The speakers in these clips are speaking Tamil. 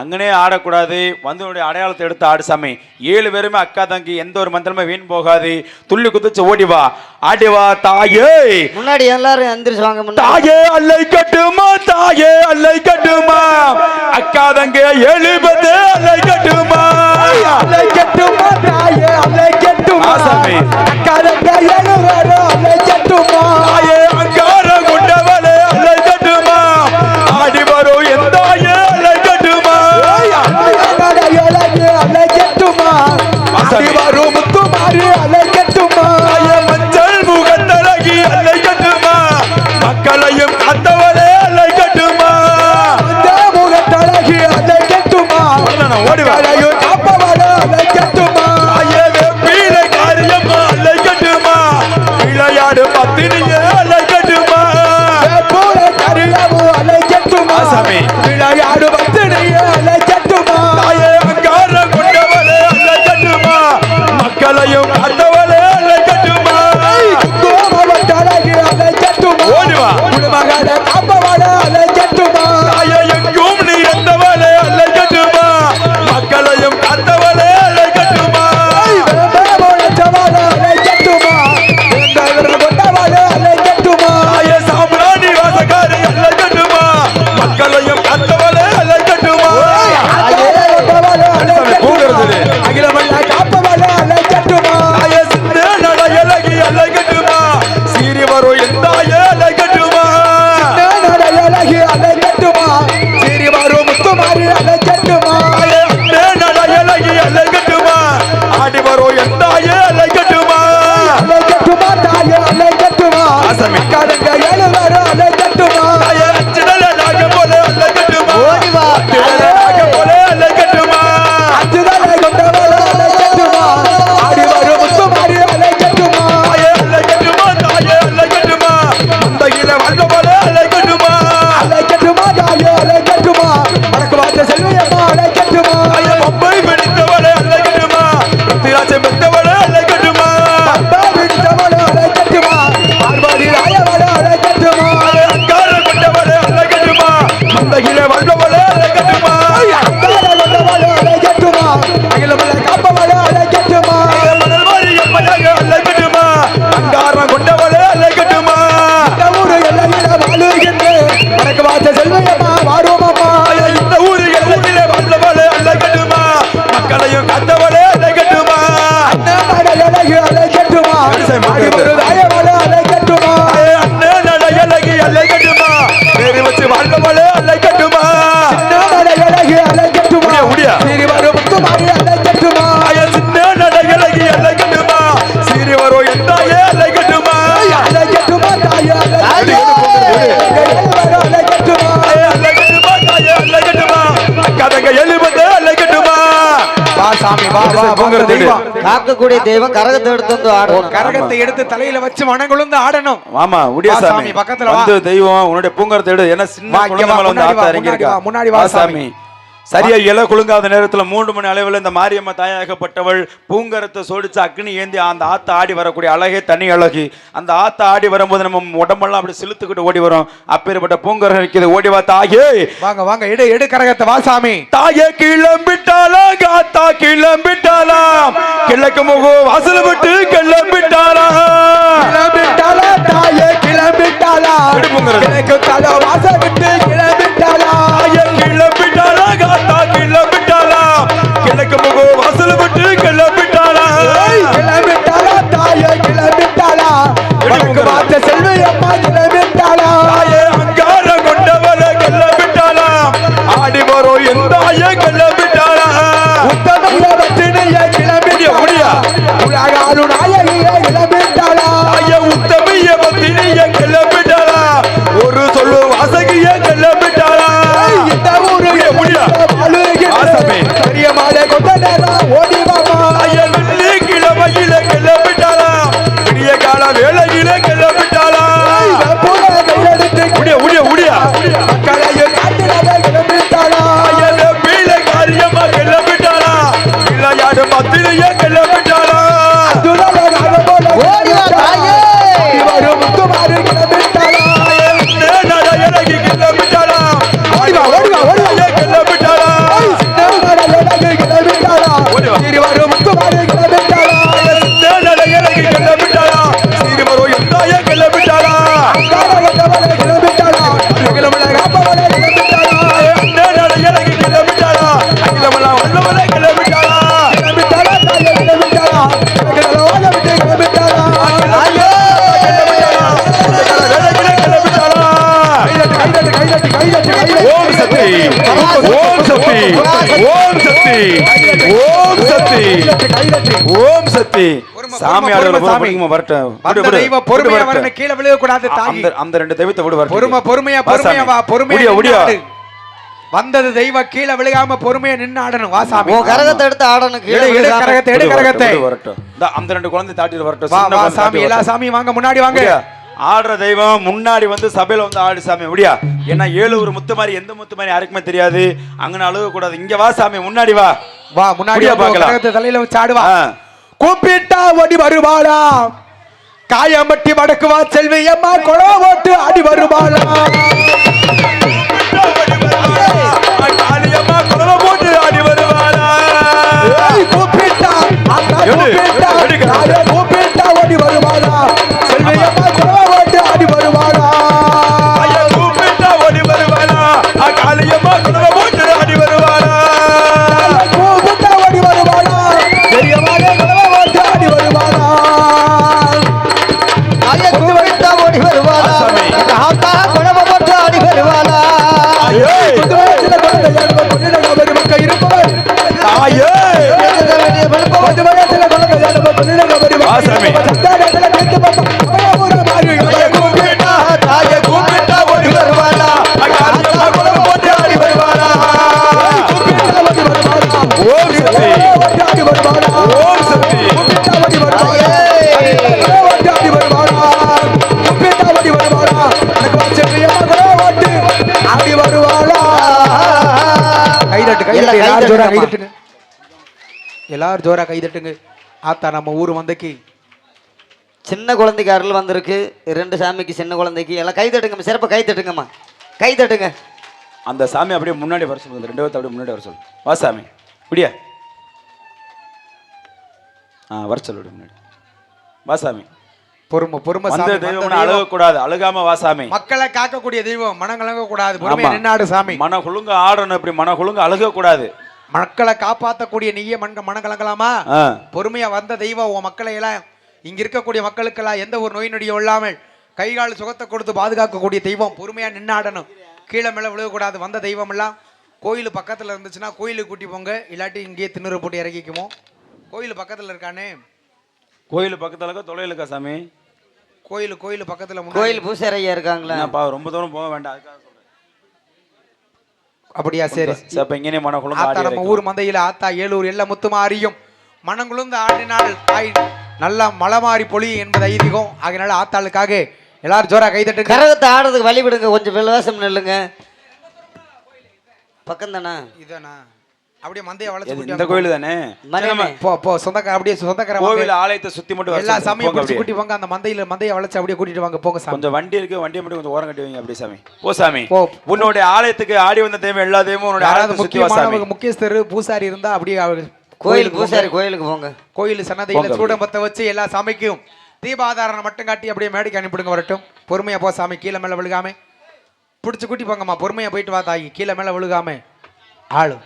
அங்கனே ஆடக்கூடாது. வந்தனுடைய அடையாளத்தை எடுத்து ஆடு சாமி. ஏழு பேருமே அக்கா தங்கி எந்த ஒரு மந்திரமே வீண் போகாது. துள்ளி குதிச்சு ஓடி வா. ஆடி வா தாயே. முன்னாடி எல்லாரும் எந்திரிச்சாங்க தாயே அல்லை கட்டுமா? தாயே அல்லை கட்டுமா? அக்கா தங்க ஏழு பத்து அல்லை கட்டுமா? அல்லை கட்டுமா தாயே அல்லை கட்டுமா? சாமி. அக்கா தங்க ஏழு பேரும் அல்லை கட்டுமா? தாயே அக்கா முத்துமாரி வரும் முத்துமாரி அலைக்கட்டுமா? மஞ்சள் முகத்தழகி அலைக்கட்டுமா? மக்களையும் காத்தவரே அலைக்கட்டுமா? முகத்தழகி அலைக்கட்டுமா? ஓடி இருக்கக்கூடிய தெய்வம் கரகத்தை எடுத்து வந்து ஆடணும். கரகத்தை எடுத்து தலையில வச்சு வணங்குழுந்து ஆடணும். ஆமா முடியாசாமி பக்கத்துல வந்து தெய்வம் உன்னுடைய பூங்கரத்தை எடு. என்ன சின்ன முன்னாடி வா சாமி. சரியா இல குலுங்காத நேரத்தில் மூன்று மணி அளவில் இந்த மாரியம்ம தாயாகப்பட்டவள் பூங்கரத்தை சோடிச்சு அக்னி ஏந்தி அந்த ஆத்த ஆடி வரக்கூடிய அழகே தனி அழகு. அந்த ஆத்த ஆடி வரும்போது நம்ம உடம்பெல்லாம் அப்படி சிலுத்துக்கிட்டு ஓடி வரும். அப்பேற்பட்ட பூங்கரம் இருக்குது ஓடி வா தாயே! வாங்க வாங்க எடு எடு கரகத்தை வாசாமி தாயே கிளம்பிட்டாளா காத்தா கிளம்பிட்டாளா கிழக்கு முகம் வாசல் விட்டு கிளம்பிட்டாளா கிளம்பிட்டாளா தாயே கிளம்பிட்டாளா கிழக்கு தலை வாசல் சாமி. பொறுமை, வரட்டும். விடு, பொறுமையா. வரணும் கீழே தாகி அந்த அந்த ரெண்டு தெய்வத்தை விடு வரட்டும். பொறுமை பொறுமையா பொறுமையா. வா பொறுமையா. வந்தது தெய்வம் கீழே விழுகாம பொறுமையா நின்னு ஆடணும் வா சாமி. உன் கரகத்தை எடுத்து ஆடணும் கீழே எடு, எடு விழுகாம. கரகத்தை எடு விடு, வரட்டும், கரகத்தை. விடு, வரட்டும். இந்தா, அந்த ரெண்டு குழந்தை தாட்டிட்டு வரட்டும். வா சாமி எல்லா. சாமி வாங்க முன்னாடி வாங்க? ஆடுற தெய்வம் முன்னாடி வந்து சபையில வந்து ஆடு சாமி. முடியா? ஏன்னா ஏழு ஒரு முத்து மாதிரி எந்த முத்து மாதிரி யாருக்குமே தெரியாது. அங்கன அழுக கூடாது இங்க வா சாமி முன்னாடி வா. வா முன்னாடி முடியா வந்து உன் பார்க்கலாம். கரகத்தை தலையில வச்சு ஆடுவா. கூப்பிட்டா ஓடி வருவாளா? காயமட்டி வடக்குவா செல்வி அம்மா ஓட்டு வருவாளா? குலவ போட்டு ஆடி வருவாளா? கூப்பிட்டா கூப்பிட்டா எல்லாம் கை எல்லாரும் ஜோரா. கைதட்டுங்க எல்லாரும் ஜோரா கைதட்டுங்க? ஆத்தா நம்ம ஊர் வந்தக்கு. சின்ன குழந்தைக்கு அருள் வந்திருக்கு. ரெண்டு சாமிக்கு சின்ன குழந்தைக்கு. எல்லாம் கை தட்டுங்கம்மா சிறப்பாக கை தட்டுங்கம்மா கை தட்டுங்க அந்த சாமி அப்படியே முன்னாடி வர சொல்லுங்க ரெண்டு பேர்த்த அப்படியே முன்னாடி வர சொல்லு. வா சாமி. இப்படியா ஆ வர சொல்லு முன்னாடி. வா சாமி. பொறுமை பொறுமை சாமி, தெய்வம். அழுக. கூடாது அழுகாம வா சாமி. மக்களை காக்கக்கூடிய தெய்வம் மனங்கலங்க கூடாது பொறுமையா ஆமா. நின்னாடு சாமி. மன குழுங்க ஆடணும். இப்படி மன குழுங்க அழுக கூடாது மக்களை காப்பாத்தக்கூடிய நீயே மண் மனங்கலங்கலாமா? பொறுமையா வந்த தெய்வம் உன் மக்களை எல்லாம் இங்க இருக்கக்கூடிய மக்களுக்கெல்லாம் எந்த ஒரு நோய் நொடியும் இல்லாமல் கை கால் சுகத்தை கொடுத்து பாதுகாக்கக்கூடிய தெய்வம் பொறுமையா நின்னாடணும். கீழே மேல விழுகக்கூடாது. வந்த தெய்வம் எல்லாம் கோயில் பக்கத்துல இருந்துச்சுன்னா கோயிலுக்கு கூட்டி போங்க. இல்லாட்டி இங்கேயே திண்ணூறு போட்டு இறக்கிக்குமோ? கோயில் பக்கத்துல இருக்கானே? கோயில் பக்கத்துல இருக்க? தொலைவில் இருக்கா சாமி? கோயில் கோயில் பக்கத்துல கோயில் பூசாரி ஐயா இருக்காங்களா? ரொம்ப தூரம் போக வேண்டாம். அதுக்காக அப்படியா சரி. சரி அப்ப இங்கே மன குழுங்க ஆத்தா நம்ம. ஊர் மந்தையில ஆத்தா ஏலூர் எல்ல முத்துமா அறியும். மனங்குழுந்து ஆடினால் தாய் நல்லா மலை மாறி பொழி என்பது ஐதீகம். ஆகையினால ஆத்தாளுக்காக எல்லாரும் ஜோரா கைதட்டுங்க. கரகத்தை ஆடுறதுக்கு வழி விடுங்க கொஞ்சம் விலவாசம் நில்லுங்க. பக்கம் தானே இதானா? அப்படியே மந்தைய கூட்டி இந்த. கோயில் தானே. போ போ சொந்தக்கார அப்படியே சொந்தக்கார கோவில். ஆலயத்தை சுத்தி மட்டும் எல்லா. சாமியும் போங்க பிடிச்சு. கூட்டி வாங்க அந்த மந்தையில மந்தைய வளைச்சு அப்படியே கூட்டிட்டு வாங்க போங்க சாமி கொஞ்சம் வண்டி இருக்கு வண்டியை மட்டும் கொஞ்சம் ஓரம் கட்டி வைங்க அப்படியே சாமி போ சாமி போ. உன்னுடைய ஆலயத்துக்கு ஆடி வந்த தெய்வம் எல்லா தெய்வமும் உன்னுடைய யாராவது ஆலயத்தை சுத்தி வா சாமி முக்கியமானவங்க முக்கியஸ்தர் பூசாரி இருந்தா அப்படியே அவர் கோயில் பூசாரி கோயிலுக்கு போங்க கோயில் சன்னதியில போங்க சூடம்பத்தை வச்சு எல்லா சாமிக்கும் தீபாதாரணம் மட்டும் காட்டி அப்படியே மேடைக்கு அனுப்பிடுங்க வரட்டும் பொறுமையா போ சாமி கீழே மேல விழுகாம பிடிச்சு கூட்டி போங்கம்மா பொறுமையா போயிட்டு வா தாயி கீழே மேல விழுகாம ஆளு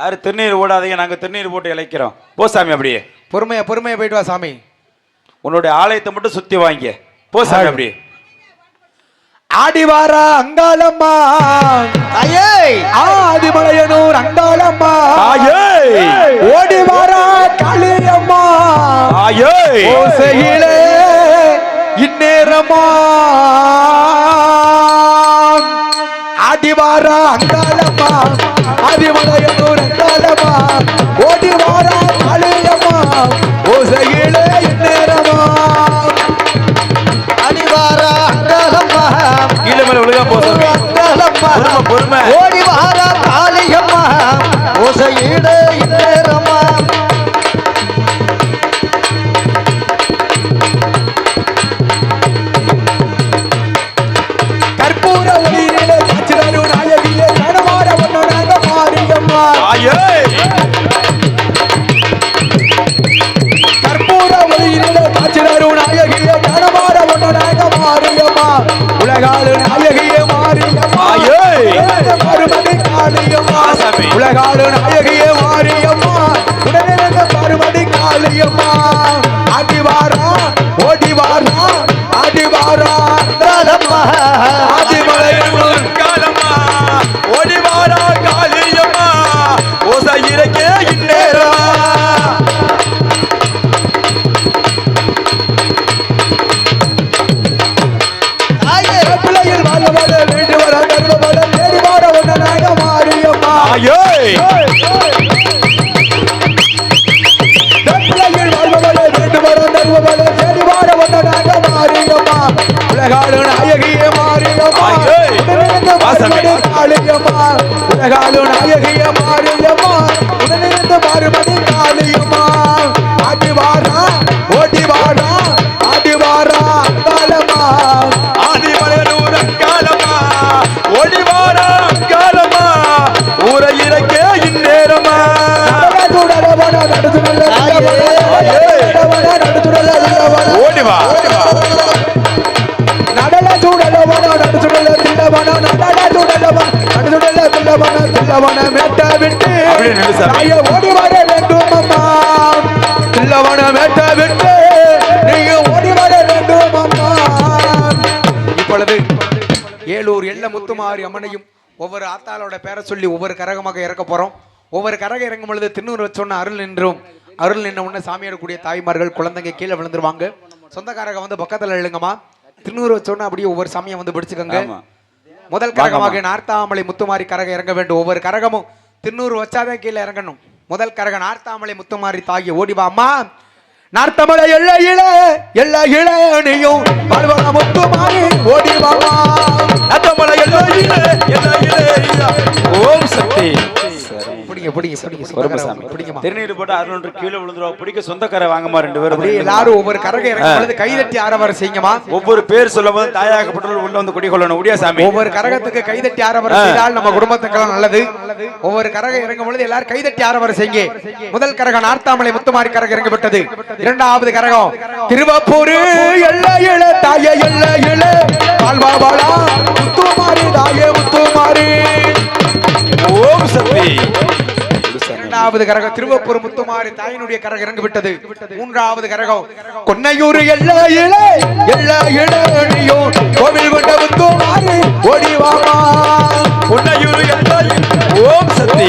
யாரு திருநீர் ஓடாதீங்க நாங்க திருநீர் போட்டு இழைக்கிறோம். போ சாமி அப்படியே. பொறுமையா பொறுமையா போயிட்டு வா சாமி. உன்னுடைய ஆலயத்தை மட்டும் சுத்தி வாங்க. போ சாமி ஆடு. அப்படியே. ஆடி வாரா அங்காளம்மா. ஐயே ஆதிமலையனூர் அங்காளம்மா. தாயே. ஓடி வாரா காளியம்மா. தாயே. ஓசையிலே இந்நேரமா. ஆடிவாரா அங்காளம்மா. ஆதிமலையனூர் அங்காளம்மா ஓடிவாரா காளியம்மா ஓசையிலே இந்நேரமா அடிவாரா கீழே மேல அங்காளம்மா. பொறுமை ஓடி வாரா காளியம்மா ஓசையீடு மேட்ட விட்டு ஓடி வர வேண்டும் அம்மா மேட்ட விட்டு நீங்க ஓடி வர வேண்டும் அம்மா இப்பொழுது ஏலூர் எல்ல முத்துமாரி அம்மனையும் ஒவ்வொரு ஆத்தாளோட பேரை சொல்லி ஒவ்வொரு கரகமாக இறக்க போறோம். ஒவ்வொரு கரகம் இறங்கும் பொழுது திண்ணூறு சொன்ன அருள் நின்றும். அருள் நின்ன உடனே சாமியாடக்கூடிய தாய்மார்கள் குழந்தைங்க கீழே விழுந்துருவாங்க. சொந்தக்காரங்க வந்து பக்கத்துல எழுங்கம்மா. திருநூறு வச்சோன்னா அப்படியே ஒவ்வொரு சாமியை வந்து பிடிச்சுக்கோங்க. முதல் கரகமாக நார்த்தாமலை முத்துமாரி கரகம் இறங்க வேண்டும். ஒவ்வொரு கரகமும் திண்ணூறு வச்சாதான் கீழே இறங்கணும். முதல் கரகம் நார்த்தாமலை முத்துமாரி தாகி ஓடிவா. அம்மா நார்த்தமலை எல்ல இள எல்ல இளையனையும் வாழ்வன முத்துமாரி ஓடிவாமா நத்தமலை எல்லையிலே எல்லையிலே ஐயா. ஓம் சக்தி. பிடிங்க பிடிங்க பிடிங்க பிடிங்கம்மா திருநீர் போட்டு அறுநூறு கீழே விழுந்துருவா. பிடிக்க சொந்தக்கார வாங்கம்மா ரெண்டு பேரும் எல்லாரும் ஒவ்வொரு கரகம் இறங்கும் பொழுது கைதட்டி ஆரவாரம் செய்யுங்கம்மா. ஒவ்வொரு பேர் சொல்லும் போது தாயாகப்பட்டவர்கள் உள்ள வந்து குடிகொள்ளணும். உடியா சாமி. ஒவ்வொரு கரகத்துக்கு கைதட்டி ஆரவாரம் செய்தால் நம்ம குடும்பத்துக்கெல்லாம் நல்லது. ஒவ்வொரு கரகம் இறங்கும் பொழுது எல்லாரும் கைதட்டி ஆரவாரம் செய்யுங்க. முதல் கரகம் நார்த்தாமலை முத்துமாரி கரகம் இறங்கி விட்டது இரண்டாவது கரகம் திருவப்பூர் எல்ல இள தாய எல்ல இள பால்வாபாலா முத்துமாரி தாய முத்துமாரி. ஓம் சக்தி. இரண்டாவது கரகம் திருவப்பூர் முத்துமாரி தாயினுடைய கரகம் இறங்கி விட்டது மூன்றாவது கரகம் கொன்னையூர் எல்லா இலை எல்லா இளையோ கோவில் கொண்ட முத்துமாரி ஓடிவாமா கொன்னையூர் எல்லா ஓம் சக்தி.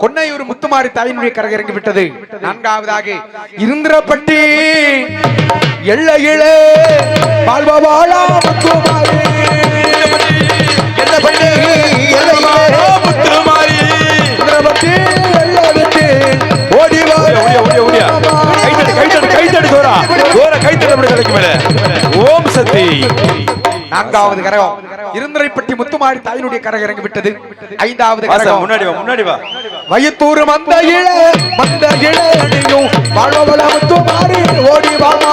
கொன்னையூர் முத்துமாரி தாயினுடைய கரகம் இறங்கி விட்டது நான்காவதாக இருந்திரப்பட்டி எல்லையிலே வாழ்வாளா முத்துமாரி. என்ன பண்ணு ஓடியா ஓடியா ஓடியா அப்படி மேல. ஓம் சக்தி. நான்காவது கரகம். இருந்திரைப்பட்டி முத்துமாரி தாயினுடைய கரகம் இறங்கி விட்டது ஐந்தாவது கரகம். முன்னாடி வா முன்னாடி வா. வயத்தூர் மந்த இள மந்த இளையனையும் வாழ்வள முத்துமாரி ஓடி வாமா.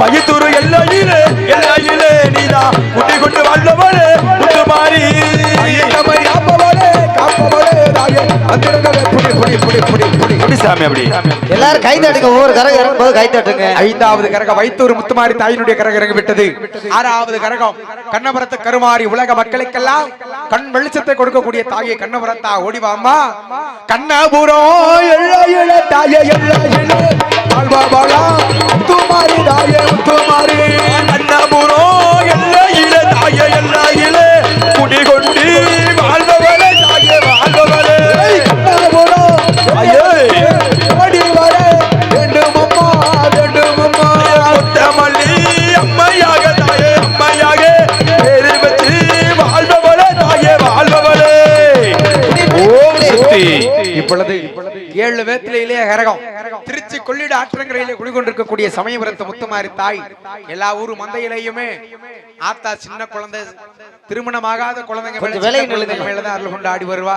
பையத்தூர் எல்லையிலே எல்லையிலே நீதா. குட்டி கொண்டு வாழ்ந்தவளே முத்துமாரி சாமி அப்படி. எல்லாரும் கை தட்டுங்க ஒவ்வொரு கரகம் இறங்கும்போது கை தட்டுங்க ஐந்தாவது கரகம் வைத்தூர் முத்துமாரி தாயினுடைய கரகம் இறங்கி விட்டது ஆறாவது கரகம் கண்ணபுரத்து கருமாரி உலக மக்களுக்கெல்லாம் கண் வெளிச்சத்தை கொடுக்கக்கூடிய தாயை கண்ணபுரத்தா. ஓடிவாமா கண்ணபுரம் எல்ல இள தாயே எல்ல இள வாழ்வாபாலா முத்துமாரி தாயே முத்துமாரி. அண்ணபுரோ எல்லையிலே தாய எல்லையிலே. குடி கொண்டு வாழ்ந்தவளே இப்பொழுது ஏழு வேத்திலே கரகம் திருச்சி கொள்ளிட ஆற்றங்கரையிலே குடிகொண்டிருக்கக்கூடிய சமயபுரத்து முத்துமாரி தாய். எல்லா ஊரு மந்தையிலேயுமே ஆத்தா சின்ன குழந்தை திருமணமாகாத குழந்தைங்க. மேலதான் அருள் கொண்டு ஆடி வருவா.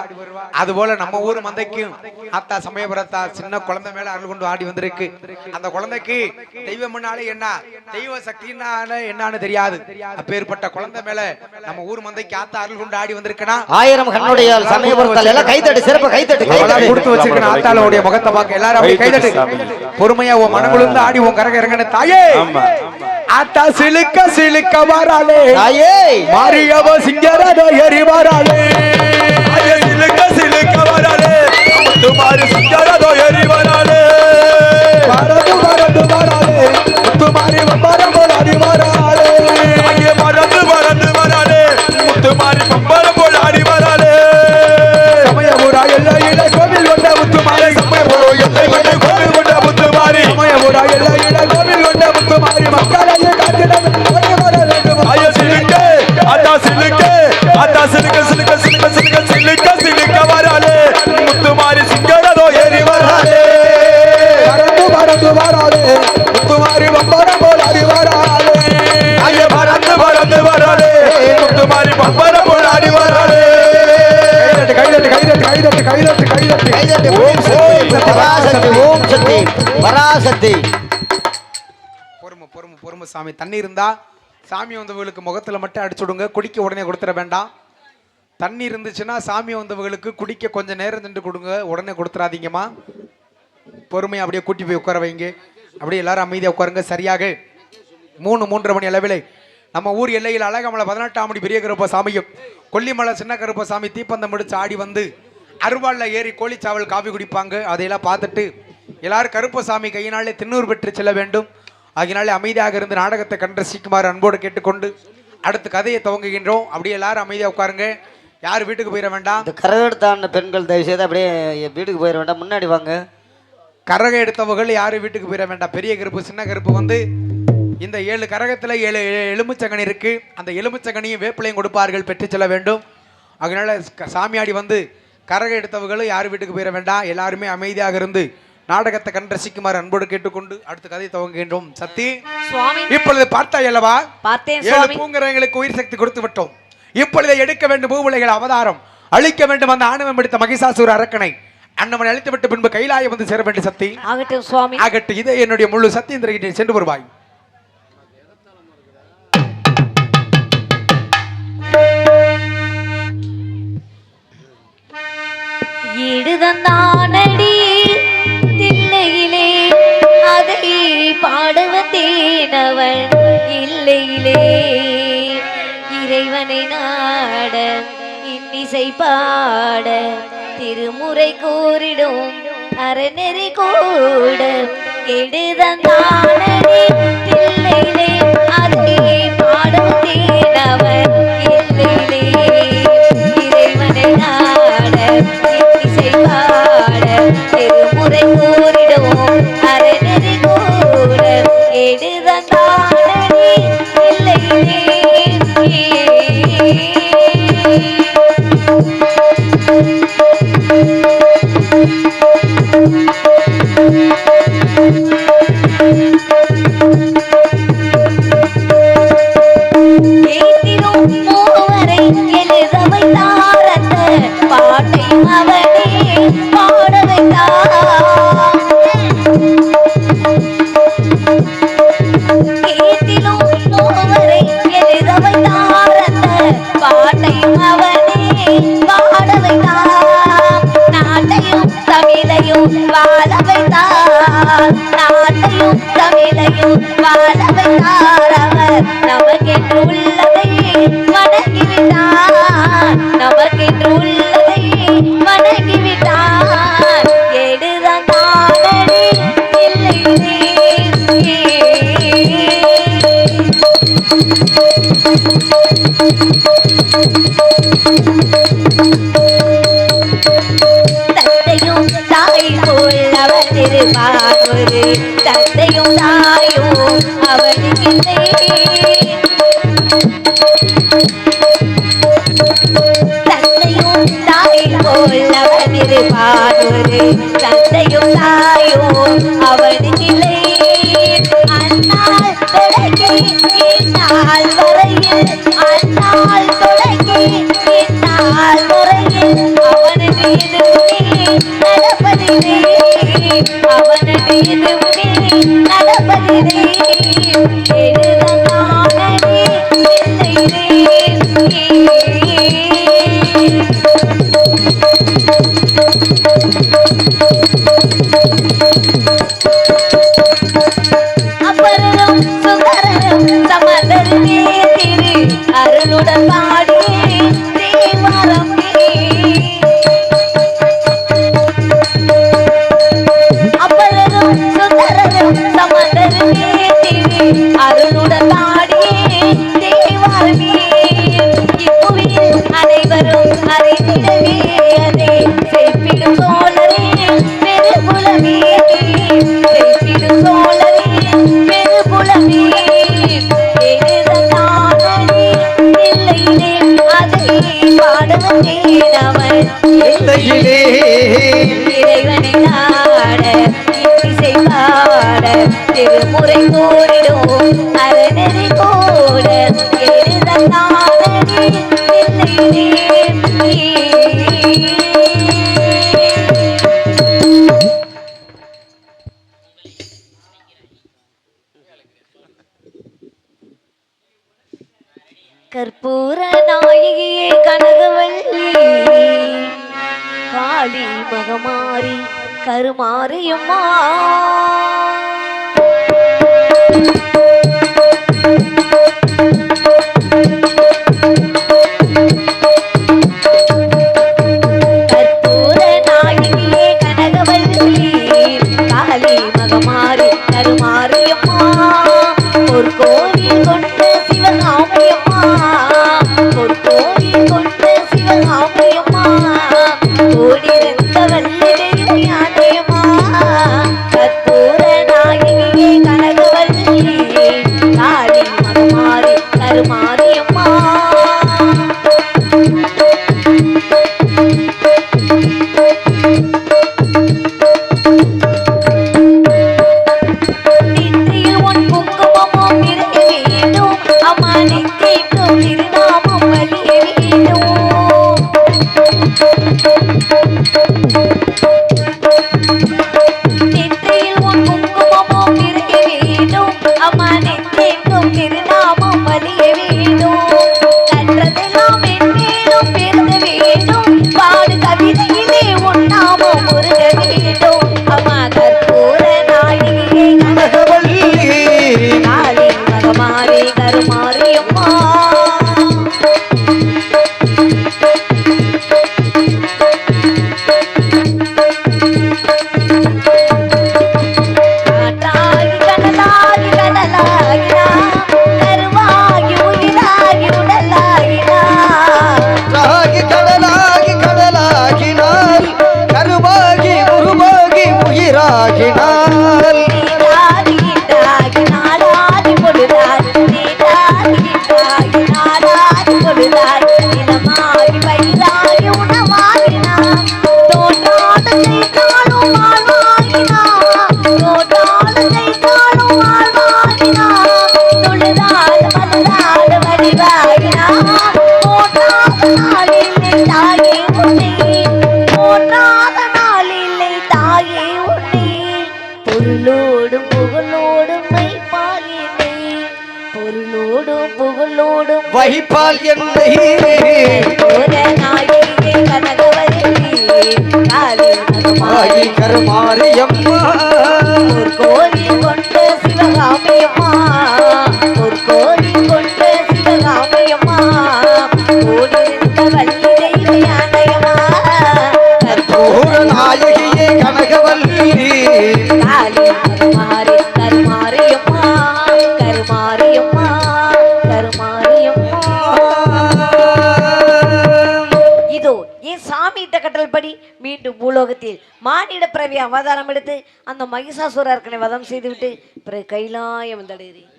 அது போல நம்ம ஊர் மந்தைக்கும் ஆத்தா சமயபுரத்தா சின்ன குழந்தை மேல அருள் கொண்டு ஆடி வந்திருக்கு. அந்த குழந்தைக்கு தெய்வம்னாலே என்ன? தெய்வ சக்தினால என்னன்னு தெரியாது. அப்பேற்பட்ட குழந்தை மேல நம்ம ஊர் மந்தைக்கு ஆத்தா அருள் கொண்டு ஆடி வந்திருக்குன்னா ஆயிரம் கண்ணுடையால் சமயபுரத்தால் எல்லாம் கை தட்டு சிறப்பு கை தட்டு கை அவளா தட்டு கொடுத்து வச்சிருக்க ஆத்தாளுடைய முகத்தை பார்க்க எல்லாரும் கைதட்டு. பொறுமையா உன் மனங்குழுந்து ஆடி உன் கரக இறங்கின தாயே. ஆமா. ஆத்தா சிலுக்க சிலுக்க வராளே. தாயே. மாரியவ சிங்கரத எரி வராளே. கைதட்டு கைதட்டு கைதட்டு. ஓம் சக்தி. பராசக்தி ஓம் சக்தி பராசக்தி பொறுமை பொறுமை பொறுமை சாமி. தண்ணி இருந்தா சாமி வந்தவங்களுக்கு முகத்துல மட்டும் அடிச்சு விடுங்க. குடிக்க உடனே கொடுத்துட வேண்டாம். தண்ணி இருந்துச்சுன்னா சாமி வந்தவங்களுக்கு குடிக்க கொஞ்சம் நேரம் நின்று கொடுங்க. உடனே கொடுத்துறாதீங்கம்மா. பொறுமையை அப்படியே கூட்டி போய் உட்கார வைங்க. அப்படியே எல்லாரும் அமைதியாக உட்காருங்க. சரியாக. மூணு மூன்றரை மணி அளவிலே நம்ம ஊர் எல்லையில் அழகமலை பதினெட்டாம் மணி பெரிய கருப்ப சாமியும் கொல்லிமலை சின்ன கருப்ப சாமி தீப்பந்தம் முடிச்சு ஆடி வந்து அருவாள்ல ஏறி கோழிச்சாவல் காபி குடிப்பாங்க. அதையெல்லாம் பார்த்துட்டு எல்லாரும் கருப்பசாமி கையினாலே திண்ணூறு பெற்று செல்ல வேண்டும். ஆகினாலே அமைதியாக இருந்து நாடகத்தை கண்டு ரசிக்குமாறு அன்போடு கேட்டுக்கொண்டு அடுத்து கதையை துவங்குகின்றோம். அப்படியே எல்லாரும் அமைதியாக உட்காருங்க. யார் வீட்டுக்கு போயிட வேண்டாம்? இந்த கரகெடுத்தான பெண்கள் தயவு செய்து அப்படியே வீட்டுக்கு போயிட வேண்டாம். முன்னாடி வாங்க. கரகம் எடுத்தவர்கள் யாரும் வீட்டுக்கு போயிட வேண்டாம். பெரிய கருப்பு சின்ன கருப்பு வந்து இந்த ஏழு கரகத்தில் ஏழு எலுமிச்சங்கனி இருக்கு. அந்த எலுமிச்சங்கனியும் வேப்பிலையும் கொடுப்பார்கள் பெற்று செல்ல வேண்டும். அதனால சாமியாடி வந்து கரகம் எடுத்தவர்களும் யாரும் வீட்டுக்கு போயிட வேண்டாம். எல்லாருமே அமைதியாக இருந்து நாடகத்தை கண்டு ரசிக்குமாறு அன்போடு கேட்டுக்கொண்டு அடுத்த கதை துவங்குகின்றோம். சத்தி சுவாமி. இப்பொழுது பார்த்தாய் அல்லவா? ஏழு சுவாமி. பூங்கரங்களுக்கு உயிர் சக்தி கொடுத்து விட்டோம். இப்பொழுது எடுக்க வேண்டும் பூவுலைகள் அவதாரம். அழிக்க வேண்டும் அந்த ஆணவம் எடுத்த மகிஷாசூர அரக்கனை. அண்ணவனை அழித்து விட்டு பின்பு கைலாயம் வந்து சேர வேண்டும் சக்தி ஆகட்டும் சுவாமி. ஆகட்டும் இதே என்னுடைய முழு சத்தியந்திரகிட்ட சென்று வருவாய். இடுதந்தானடி தில்லையிலே அதை பாடவத்தேனவன் இல்லையிலே. இறைவனை நாட இன்னிசை பாட திருமுறை கூறிடும் அறநெறி கூட. எடுதந்தானடி தில்லையிலே அதை பாட வந்து இருப்பான் தந்தையும் தாயும் அவனுக்கு இல்லை அந்நாள் தொடங்கி இந்நாள் வரையில் அந்நாள் தொடங்கி இந்நாள் வரையில் அவனது எதுவுமே நடப்பதில்லை அவனது எதுவுமே நடப்பதில்லை எழுதமானதே பொருளோடும் புகழோடும் வைப்பால் என்னை கருமாரியம்மா கோரி கொண்ட சிவகாமியம்மா. ஒரு நாயகியே கனகவ மீண்டு பூலோகத்தில் மானிட பிறவி அவதாரம் எடுத்து அந்த மகிஷாசுரர்களை வதம் செய்துவிட்டு பிறகு கைலாயம் வந்தடைகிறேன்